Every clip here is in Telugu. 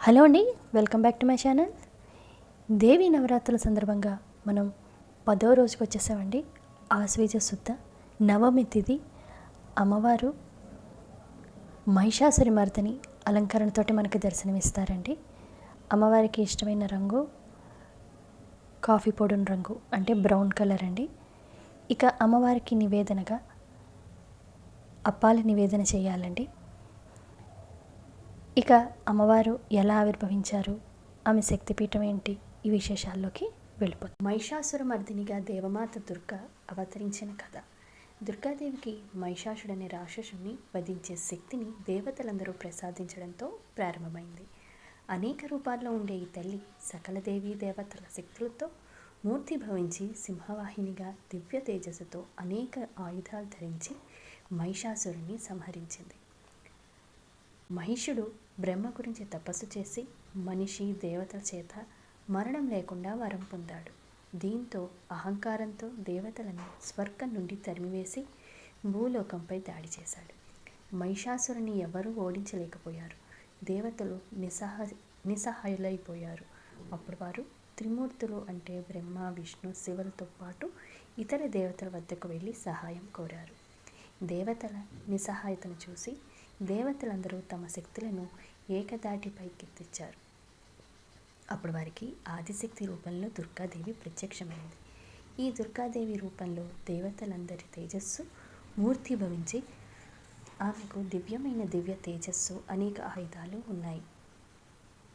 హలో అండి welcome back to my channel. Devi నవరాత్రుల సందర్భంగా మనం పదో రోజుకి వచ్చేసామండి. ఆశ్వీజ శుద్ధ నవమి తిథి అమ్మవారు మహిషాసురి మర్దని అలంకరణతోటి మనకు దర్శనమిస్తారండి. అమ్మవారికి ఇష్టమైన రంగు కాఫీ పొడిన రంగు అంటే బ్రౌన్ కలర్ అండి. ఇక అమ్మవారికి నివేదనగా అప్పాల నివేదన చేయాలండి. ఇక అమ్మవారు ఎలా ఆవిర్భవించారు? ఆమె శక్తిపీఠం ఏంటి? ఈ విశేషాల్లోకి వెళ్ళిపోతుంది మహిషాసుర మర్దినిగా దేవమాత దుర్గ అవతరించిన కథ. దుర్గాదేవికి మహిషాసుడనే రాక్షసుని వధించే శక్తిని దేవతలందరూ ప్రసాదించడంతో ప్రారంభమైంది. అనేక రూపాల్లో ఉండే ఈ తల్లి సకల దేవీ దేవతల శక్తులతో మూర్తి భవించి సింహవాహినిగా దివ్య తేజస్సుతో అనేక ఆయుధాలు ధరించి మహిషాసురుని సంహరించింది. మహిషుడు బ్రహ్మ గురించి తపస్సు చేసి మనిషి దేవతల చేత మరణం లేకుండా వరం పొందాడు. దీంతో అహంకారంతో దేవతలను స్వర్గం నుండి తరిమివేసి భూలోకంపై దాడి చేశాడు. మహిషాసురుని ఎవరూ ఓడించలేకపోయారు. దేవతలు నిస్సహ నిస్సహాయులైపోయారు. అప్పుడు వారు త్రిమూర్తులు అంటే బ్రహ్మ విష్ణు శివులతో పాటు ఇతర దేవతల వద్దకు వెళ్ళి సహాయం కోరారు. దేవతల నిస్సహాయతను చూసి దేవతలందరూ తమ శక్తులను ఏకదాటిపైకి తెచ్చారు అప్పుడు వారికి ఆదిశక్తి రూపంలో దుర్గాదేవి ప్రత్యక్షమైంది. ఈ దుర్గాదేవి రూపంలో దేవతలందరి తేజస్సు మూర్తి భవించి ఆమెకు దివ్యమైన దివ్య తేజస్సు అనేక ఆయుధాలు ఉన్నాయి.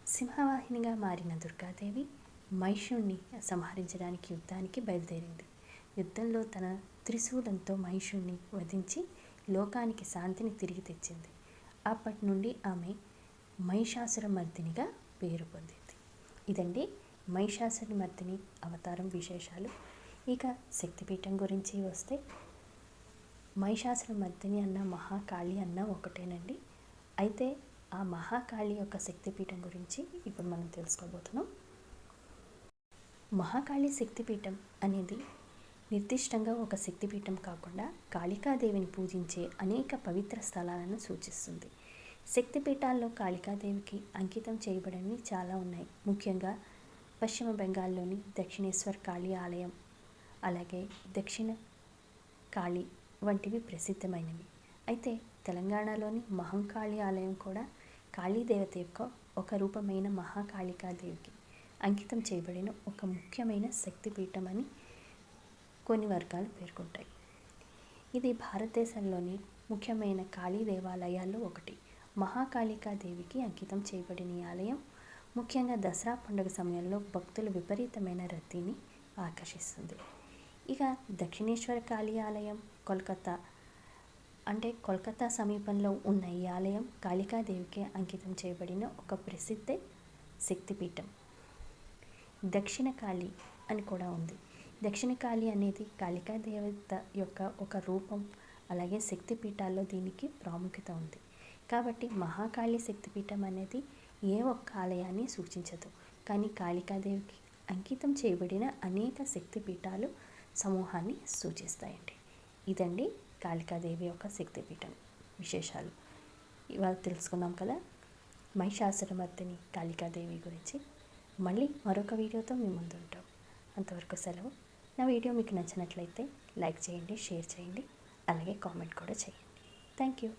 సింహవాహినిగా మారిన దుర్గాదేవి మహిషుణ్ణి సంహరించడానికి యుద్ధానికి బయలుదేరింది. యుద్ధంలో తన త్రిశూలంతో మహిషుణ్ణి వధించి లోకానికి శాంతిని తిరిగి తెచ్చింది. అప్పటి నుండి ఆమె మహిషాసురమర్దినిగా పేరు పొందింది. ఇదండి మహిషాసురమర్దిని అవతారం విశేషాలు. ఇక శక్తిపీఠం గురించి వస్తే మహిషాసురమర్దిని అన్న మహాకాళి అన్న ఒకటేనండి. అయితే ఆ మహాకాళి యొక్క శక్తిపీఠం గురించి ఇప్పుడు మనం తెలుసుకోబోతున్నాం. మహాకాళి శక్తిపీఠం అనేది నిర్దిష్టంగా ఒక శక్తిపీఠం కాకుండా కాళికాదేవిని పూజించే అనేక పవిత్ర స్థలాలను సూచిస్తుంది. శక్తిపీఠాల్లో కాళికాదేవికి అంకితం చేయబడినవి చాలా ఉన్నాయి. ముఖ్యంగా పశ్చిమ బెంగాల్లోని దక్షిణేశ్వర్ కాళీ ఆలయం అలాగే దక్షిణ కాళీ వంటివి ప్రసిద్ధమైనవి. అయితే తెలంగాణలోని మహంకాళి ఆలయం కూడా కాళీదేవత యొక్క ఒక రూపమైన మహాకాళికాదేవికి అంకితం చేయబడిన ఒక ముఖ్యమైన శక్తిపీఠం అని కొన్ని వర్గాలు పేర్కొంటాయి. ఇది భారతదేశంలోని ముఖ్యమైన కాళీ దేవాలయాల్లో ఒకటి. మహాకాళికాదేవికి అంకితం చేయబడిన ఈ ఆలయం ముఖ్యంగా దసరా పండుగ సమయంలో భక్తుల విపరీతమైన రద్దీని ఆకర్షిస్తుంది. ఇక దక్షిణేశ్వర కాళీ ఆలయం కోల్కతా అంటే కోల్కతా సమీపంలో ఉన్న ఈ ఆలయం కాళికాదేవికి అంకితం చేయబడిన ఒక ప్రసిద్ధ శక్తిపీఠం. దక్షిణ కాళి అని కూడా ఉంది. దక్షిణ కాళి అనేది కాళికా దేవత యొక్క ఒక రూపం అలాగే శక్తిపీఠాల్లో దీనికి ప్రాముఖ్యత ఉంది. కాబట్టి మహాకాళి శక్తిపీఠం అనేది ఏ ఒక్క ఆలయాన్ని సూచించదు. కానీ కాళికాదేవికి అంకితం చేయబడిన అనేక శక్తిపీఠాలు సమూహాన్ని సూచిస్తాయండి. ఇదండి కాళికాదేవి యొక్క శక్తిపీఠం విశేషాలు. ఇవాళ తెలుసుకున్నాం కదా మహిషాసురమర్దిని కాళికాదేవి గురించి. మళ్ళీ మరొక వీడియోతో మీ ముందు ఉంటాం. అంతవరకు సెలవు. నా వీడియో మీకు నచ్చినట్లయితే లైక్ చేయండి షేర్ చేయండి అలాగే కామెంట్ కూడా చేయండి. Thank you.